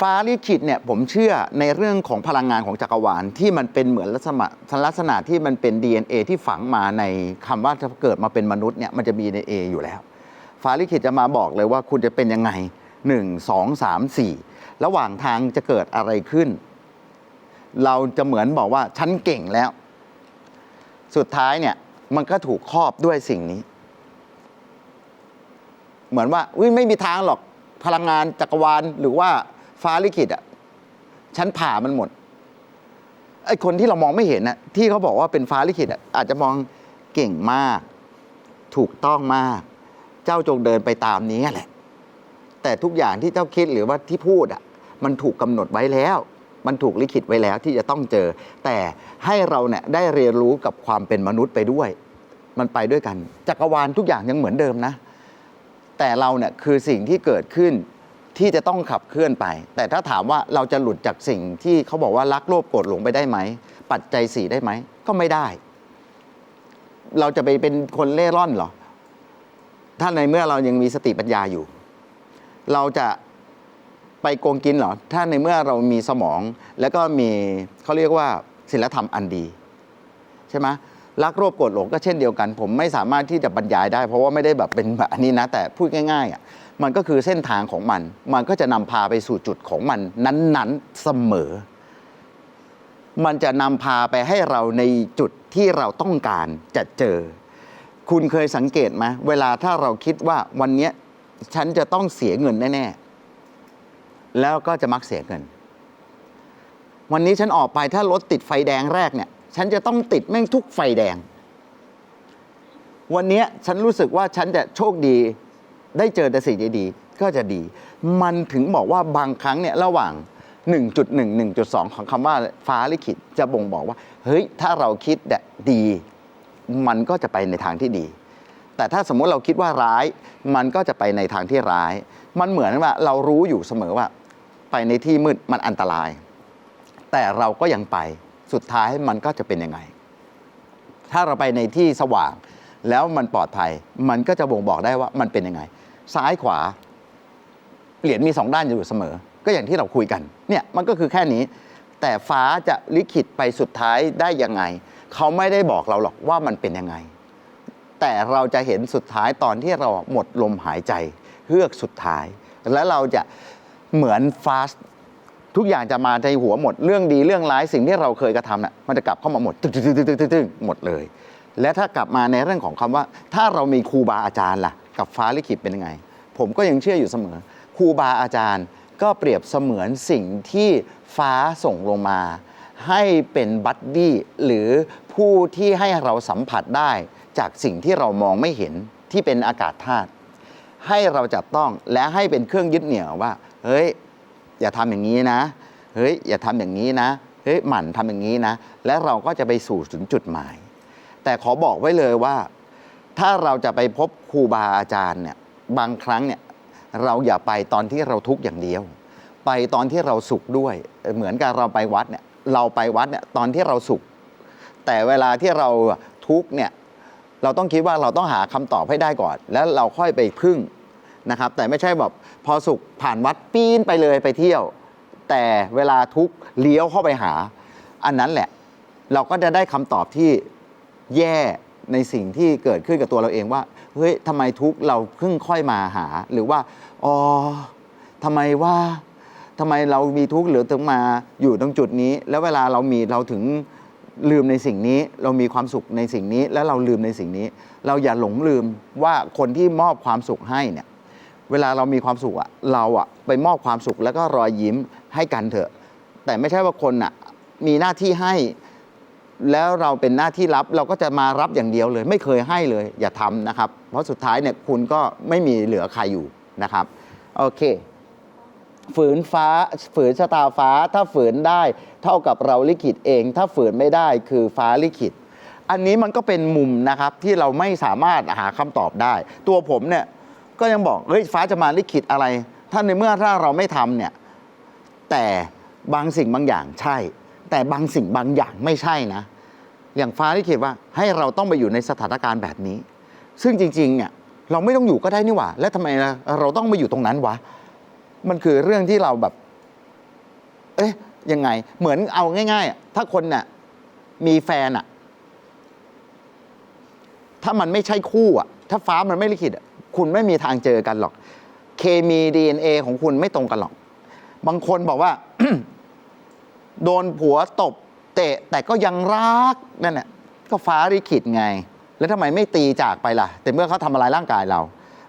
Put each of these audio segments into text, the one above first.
ฟ้าลิขิตเนี่ยผมเชื่อในเรื่องของพลังงานของจักรวาลที่มันเป็นเหมือนลักษณะลักษณะที่มันเป็น DNA ที่ฝังมาในคำว่าจะเกิดมาเป็นมนุษย์เนี่ยมันจะมีใน A ออยู่แล้ว ฟ้าลิขิตจะมาบอกเลยว่าคุณจะเป็นยังไง 1 2 3 4 ระหว่างทางจะเกิดอะไรขึ้น เราจะเหมือนบอกว่าฉันเก่งแล้ว สุดท้ายเนี่ยมันก็ถูกครอบด้วยสิ่งนี้ เหมือนว่าไม่มีทางหรอกพลังงานจักรวาลหรือว่า ฟ้าลิขิตอะฉันผ่ามันหมดไอ้คนที่เรามองไม่เห็นน่ะที่เขาบอกว่าเป็นฟ้าลิขิตอะอาจจะมองเก่งมาก ถูกต้องมาก เจ้าจงเดินไปตามนี้แหละ แต่ทุกอย่างที่เจ้าคิดหรือว่าที่พูดอะมันถูกกำหนดไว้แล้ว มันถูกลิขิตไว้แล้วที่จะต้องเจอ แต่ให้เราเนี่ยได้เรียนรู้กับความเป็นมนุษย์ไปด้วย มันไปด้วยกัน จักรวาลทุกอย่างยังเหมือนเดิมนะ แต่เราเนี่ยคือสิ่งที่เกิดขึ้น ที่จะต้องขับเคลื่อนไป แต่ถ้าถามว่าเราจะหลุดจากสิ่งที่เขาบอกว่ารักโลภโกรธหลงไปได้ไหม ปัจจัยสี่ได้ไหม ก็ไม่ได้ เราจะไปเป็นคนเล่ร่อนเหรอ ถ้าในเมื่อเรายังมีสติปัญญาอยู่ เราจะไปโกงกินเหรอ ถ้าในเมื่อเรามีสมอง แล้วก็มีเขาเรียกว่าศีลธรรมอันดี ใช่ไหมรักโลภโกรธหลงก็เช่นเดียวกัน ผมไม่สามารถที่จะบรรยายได้ เพราะว่าไม่ได้แบบเป็นแบบนี้นะ แต่พูดง่ายๆอะ มันก็คือเส้นทางของมัน มันก็จะนำพาไปสู่จุดของมันนั้นๆเสมอ มันจะนำพาไปให้เราในจุดที่เราต้องการจะเจอ คุณเคยสังเกตไหมเวลาถ้าเราคิดว่าวันนี้ฉันจะต้องเสียเงินแน่ๆ แล้วก็จะมักเสียเงิน วันนี้ฉันออกไปถ้ารถติดไฟแดงแรกเนี่ย ฉันจะต้องติดแม่งทุกไฟแดง วันนี้ฉันรู้สึกว่าฉันจะโชคดี ได้เจอแต่สิ่งดีๆก็จะดี มันถึงบอกว่าบางครั้งเนี่ยระหว่าง 1.1 1.2 ของคำว่าฟ้าลิขิตจะบ่งบอกว่า เฮ้ย ถ้าเราคิดแบบดี มันก็จะไปในทางที่ดี แต่ถ้าสมมติเราคิดว่าร้าย มันก็จะไปในทางที่ร้าย มันเหมือนว่าเรารู้อยู่เสมอว่า ไปในที่มืดมันอันตราย แต่เราก็ยังไปสุดท้ายมันก็จะเป็นยังไง ถ้าเราไปในที่สว่าง แล้วมันปลอดภัย มันก็จะบ่งบอกได้ว่ามันเป็นยังไง ซ้ายขวา เหรียญมีสองด้านอยู่เสมอ ก็อย่างที่เราคุยกัน เนี่ยมันก็คือแค่นี้ แต่ฟ้าจะลิขิตไปสุดท้ายได้ยังไง เขาไม่ได้บอกเราหรอกว่ามันเป็นยังไง แต่เราจะเห็นสุดท้ายตอนที่เราหมดลมหายใจเฮือกสุดท้าย แล้วเราจะเหมือนฟาสทุกอย่างจะมาในหัวหมด เรื่องดีเรื่องร้ายสิ่งที่เราเคยกระทำน่ะมันจะกลับเข้ามาหมดตึ๊งตึ๊งตึ๊งตึ๊งตึ๊งตึ๊งหมดเลย และถ้ากลับมาในเรื่องของคำว่า ถ้าเรามีครูบาอาจารย์ล่ะ กับฟ้าลิขิตเป็นยังไง ผมก็ยังเชื่ออยู่เสมอครูบาอาจารย์ก็เปรียบเสมือนสิ่งที่ฟ้าส่งลงมา ให้เป็นบัดดี้หรือผู้ที่ให้เราสัมผัสได้ จากสิ่งที่เรามองไม่เห็นที่เป็นอากาศธาตุให้เราจับต้องและให้เป็นเครื่องยึดเหนี่ยวว่า เฮ้ย อย่าทำอย่างนี้นะ เฮ้ย อย่าทำอย่างนี้นะ เฮ้ย หมั่นทำอย่างนี้นะ และเราก็จะไปสู่ถึงจุดหมาย แต่ขอบอกไว้เลยว่า ถ้าเราจะไปพบครูบาอาจารย์เนี่ยบางครั้งเนี่ยเราอย่าไปตอนที่เราทุกข์อย่างเดียว ไปตอนที่เราสุขด้วย เหมือนกับเราไปวัดเนี่ยเราไปวัดเนี่ยตอนที่เราสุข แต่เวลาที่เราทุกข์เนี่ยเราต้องคิดว่าเราต้องหาคำตอบให้ได้ก่อน แล้วเราค่อยไปพึ่งนะครับ แต่ไม่ใช่แบบพอสุขผ่านวัดปีนไปเลยไปเที่ยว แต่เวลาทุกข์เลี้ยวเข้าไปหา อันนั้นแหละ เราก็จะได้คำตอบที่ แย่ในสิ่งที่เกิดขึ้นกับตัวเราเองว่า เฮ้ยทำไมทุกข์เราเพิ่งค่อยมาหา หรือว่า อ๋อทำไมว่าทำไมเรามีทุกข์หรือถึงมาอยู่ตรงจุดนี้ แล้วเวลาเรามีเราถึงลืมในสิ่งนี้ เรามีความสุขในสิ่งนี้ แล้วเราลืมในสิ่งนี้ เราอย่าหลงลืมว่าคนที่มอบความสุขให้เนี่ย เวลาเรามีความสุขอะเราอะไปมอบความสุขแล้วก็รอยยิ้มให้กันเถอะ แต่ไม่ใช่ว่าคนอะมีหน้าที่ให้ แล้วเราเป็นหน้าที่รับเราก็จะมารับอย่างเดียวเลย ไม่เคยให้เลย อย่าทำนะครับ เพราะสุดท้ายเนี่ยคุณก็ไม่มีเหลือใครอยู่นะครับโอเค ฝืนฟ้าฝืนชะตาฟ้าถ้าฝืนได้ เท่ากับเราลิขิตเอง ถ้าฝืนไม่ได้คือฟ้าลิขิต อันนี้มันก็เป็นมุมนะครับที่เราไม่สามารถหาคำตอบได้ ตัวผมเนี่ยก็ยังบอกเฮ้ยฟ้าจะมาลิขิตอะไร ถ้าในเมื่อถ้าเราไม่ทำเนี่ยแต่บางสิ่งบางอย่างใช่ แต่บางสิ่งบางอย่างไม่ใช่นะ อย่างฟ้าลิขิตว่าให้เราต้องไปอยู่ในสถานการณ์แบบนี้ ซึ่งจริงๆเนี่ยเราไม่ต้องอยู่ก็ได้นี่หว่า แล้วทำไมเราต้องมาอยู่ตรงนั้นวะ มันคือเรื่องที่เราแบบ เอ๊ะยังไง เหมือนเอาง่ายๆถ้าคนน่ะมีแฟนอะถ้ามันไม่ใช่คู่อะถ้าฟ้ามันไม่ลิขิตคุณไม่มีทางเจอกันหรอก เคมี DNA ของคุณไม่ตรงกันหรอก บางคนบอกว่า โดนผัวตบเตะแต่ก็ยังรักนั่นแหละก็ฟ้าลิขิตไง แล้วทำไมไม่ตีจากไปล่ะ แต่เมื่อเขาทำอะไรร่างกายเรา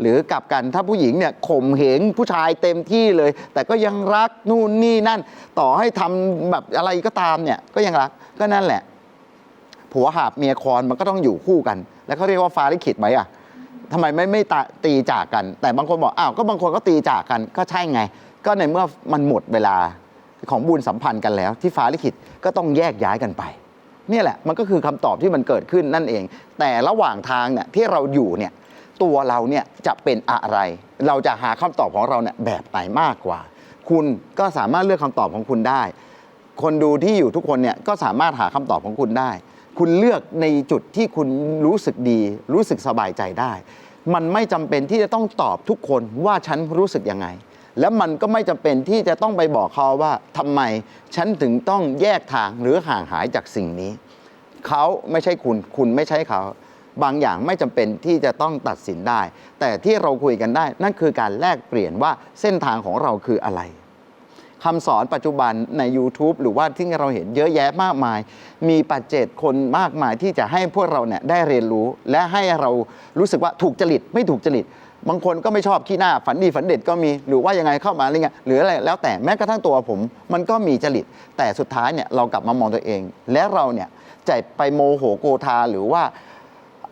หรือกลับกันถ้าผู้หญิงเนี่ยข่มเหงผู้ชายเต็มที่เลย แต่ก็ยังรักนู่นนี่นั่น ต่อให้ทำแบบอะไรก็ตามเนี่ยก็ยังรักก็นั่นแหละ ผัวหาบเมียคอนมันก็ต้องอยู่คู่กัน แล้วเขาเรียกว่าฟ้าลิขิตไหมอะทำไมไม่ไม่ตะตีจากกัน แต่บางคนบอกอ้าวก็บางคนก็ตีจากกันก็ใช่ไง ก็ในเมื่อมันหมดเวลา ของบุญสัมพันธ์กันแล้ว ที่ฟ้าลิขิตก็ต้องแยกย้ายกันไปเนี่ยแหละมันก็คือคำตอบที่มันเกิดขึ้นนั่นเอง แต่ระหว่างทางเนี่ยที่เราอยู่เนี่ยตัวเราเนี่ยจะเป็นอะไร เราจะหาคำตอบของเราเนี่ยแบบไหนมากกว่า คุณก็สามารถเลือกคำตอบของคุณได้ คนดูที่อยู่ทุกคนเนี่ยก็สามารถหาคำตอบของคุณได้ คุณเลือกในจุดที่คุณรู้สึกดี รู้สึกสบายใจได้ มันไม่จำเป็นที่จะต้องตอบทุกคนว่าฉันรู้สึกยังไง แล้วมันก็ไม่จำเป็นที่จะต้องไปบอกเขาว่าทำไมฉันถึงต้องแยกทางหรือห่างหายจากสิ่งนี้ เขาไม่ใช่คุณ คุณไม่ใช่เขา บางอย่างไม่จำเป็นที่จะต้องตัดสินได้ แต่ที่เราคุยกันได้นั่นคือการแลกเปลี่ยนว่าเส้นทางของเราคืออะไร คำสอนปัจจุบันใน YouTube หรือว่าที่เราเห็นเยอะแยะมากมาย มีปัจเจกคนมากมายที่จะให้พวกเราเนี่ยได้เรียนรู้ และให้เรารู้สึกว่าถูกจริตไม่ถูกจริตบางคนก็ไม่ชอบขี้หน้าฝันดีฝันเด็ดก็มีหรือว่ายังไงเข้ามาอะไรเงี้ยหรืออะไรแล้วแต่แม้กระทั่งตัวผม มันก็มีจริต แต่สุดท้ายเนี่ยเรากลับมามองตัวเอง และเราเนี่ยจะไปโมโหโกธาหรือว่า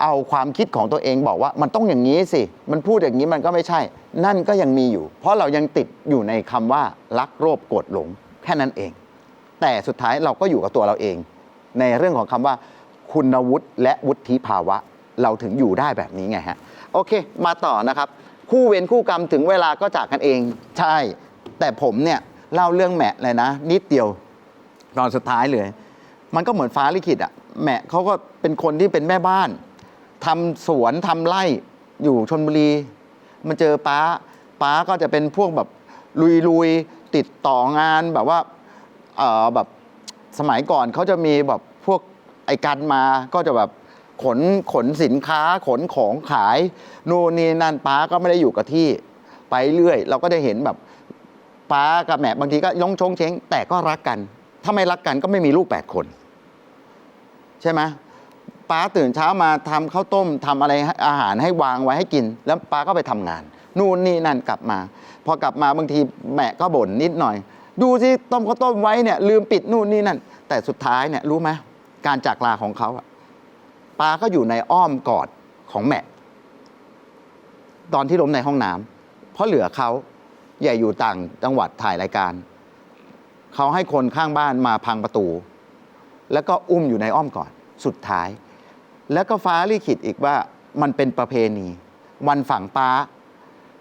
เอาความคิดของตัวเองบอกว่ามันต้องอย่างนี้สิ มันพูดอย่างนี้มันก็ไม่ใช่ นั่นก็ยังมีอยู่ เพราะเรายังติดอยู่ในคำว่ารักโลภโกรธหลงแค่นั้นเอง แต่สุดท้ายเราก็อยู่กับตัวเราเอง ในเรื่องของคำว่า คุณวุฒิและวุฒิภาวะ เราถึงอยู่ได้แบบนี้ไงฮะโอเค มาต่อนะครับ คู่เวรคู่กรรมถึงเวลาก็จากกันเองใช่ แต่ผมเนี่ยเล่าเรื่องแมะเลยนะ นิดเดียวตอนสุดท้ายเลย มันก็เหมือนฟ้าลิขิตอะแมะเขาก็เป็นคนที่เป็นแม่บ้าน ทำสวนทำไร่อยู่ชนบุรี มันเจอป้าป้าก็จะเป็นพวกแบบลุยๆติดต่องานแบบว่าเออแบบสมัยก่อนเขาจะมีแบบพวกไอ้กันมาก็จะแบบขนขนสินค้าขนของขายนู่นนี่นั่นป้าก็ไม่ได้อยู่กับที่ไปเรื่อย เราก็ได้เห็นแบบป้ากับแม่บางทีก็ยงชงเช้งแต่ก็รักกัน ถ้าไม่รักกันก็ไม่มีลูกแปดคน ใช่ไหม ป้าตื่นเช้ามาทำข้าวต้มทำอะไรอาหารให้วางไว้ให้กิน แล้วป้าก็ไปทำงาน นู่นนี่นั่นกลับมา พอกลับมาบางทีแม่ก็บ่นนิดหน่อย ดูสิต้มข้าวต้มไว้เนี่ยลืมปิดนู่นนี่นั่น แต่สุดท้ายเนี่ยรู้ไหมการจากลาของเขาป้าก็อยู่ในอ้อมกอดของแม่ตอนที่ล้มในห้องน้ำเพราะเหลือเขาอย่าอยู่ต่างจังหวัดถ่ายรายการ เขาให้คนข้างบ้านมาพังประตู แล้วก็อุ้มอยู่ในอ้อมกอดสุดท้าย แล้วก็ฟ้าลิขิตอีกว่ามันเป็นประเพณี วันฝังป้า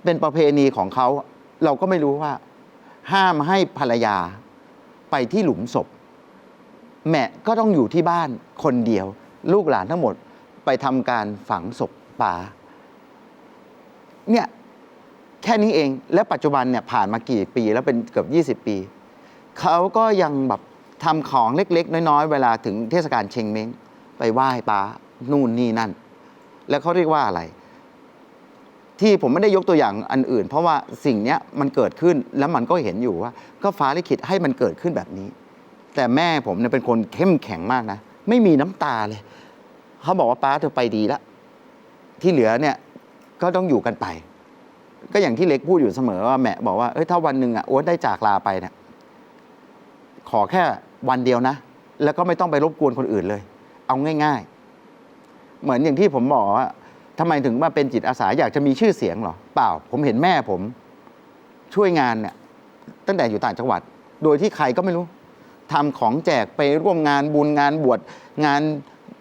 เป็นประเพณีของเขา เราก็ไม่รู้ว่า ห้ามให้ภรรยาไปที่หลุมศพ แม่ก็ต้องอยู่ที่บ้านคนเดียว ลูกหลานทั้งหมดไปทำการฝังศพป้าเนี่ยแค่นี้เองและปัจจุบันเนี่ยผ่านมากี่ปีแล้วเป็นเกือบ 20 ปี เขาก็ยังแบบทำของเล็ก ๆ น้อย ๆ เวลาถึงเทศกาลเชงเม้งไปไหว้ป้า นู่นนี่นั่น แล้วเขาเรียกว่าอะไร ที่ผมไม่ได้ยกตัวอย่างอันอื่น เพราะว่าสิ่งเนี้ยมันเกิดขึ้นแล้วมันก็เห็นอยู่ว่า ก็ฟ้าลิขิตให้มันเกิดขึ้นแบบนี้ แต่แม่ผมเนี่ยเป็นคนเข้มแข็งมากนะไม่มีน้ำตาเลยเขาบอกว่าป้าเธอไปดีแล้วที่เหลือเนี่ยก็ต้องอยู่กันไป ก็อย่างที่เล็กพูดอยู่เสมอว่าแม่บอกว่าเอ้ยถ้าวันหนึ่งอะโอ๊ตได้จากลาไปเนี่ยขอแค่วันเดียวนะ แล้วก็ไม่ต้องไปรบกวนคนอื่นเลย เอาง่าย เหมือนอย่างที่ผมบอกว่าทำไมถึงมาเป็นจิตอาสาอยากจะมีชื่อเสียงเหรอ เปล่า ผมเห็นแม่ผมช่วยงานเนี่ยตั้งแต่อยู่ต่างจังหวัด โดยที่ใครก็ไม่รู้ทำของแจกไปร่วมงานบุญงานบวชงาน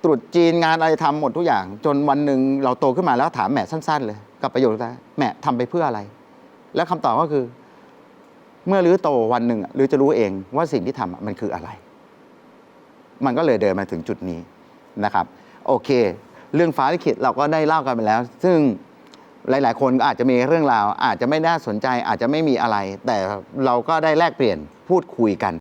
ตรุษจีนงานอะไรทำหมดทุกอย่าง จนวันหนึ่งเราโตขึ้นมาแล้วถามแม่สั้น ๆ เลย กับประโยคแรกแม่ทำไปเพื่ออะไร แล้วคำตอบก็คือ เมื่อรื้อโตวันหนึ่งอะรื้อจะรู้เองว่าสิ่งที่ทำอะมันคืออะไร มันก็เลยเดินมาถึงจุดนี้นะครับ โอเค เรื่องฟ้าลิขิตเราก็ได้เล่ากันไปแล้ว ซึ่งหลาย ๆ คนอาจจะมีเรื่องราว อาจจะไม่น่าสนใจอาจจะไม่มีอะไร แต่เราก็ได้แลกเปลี่ยนพูดคุยกัน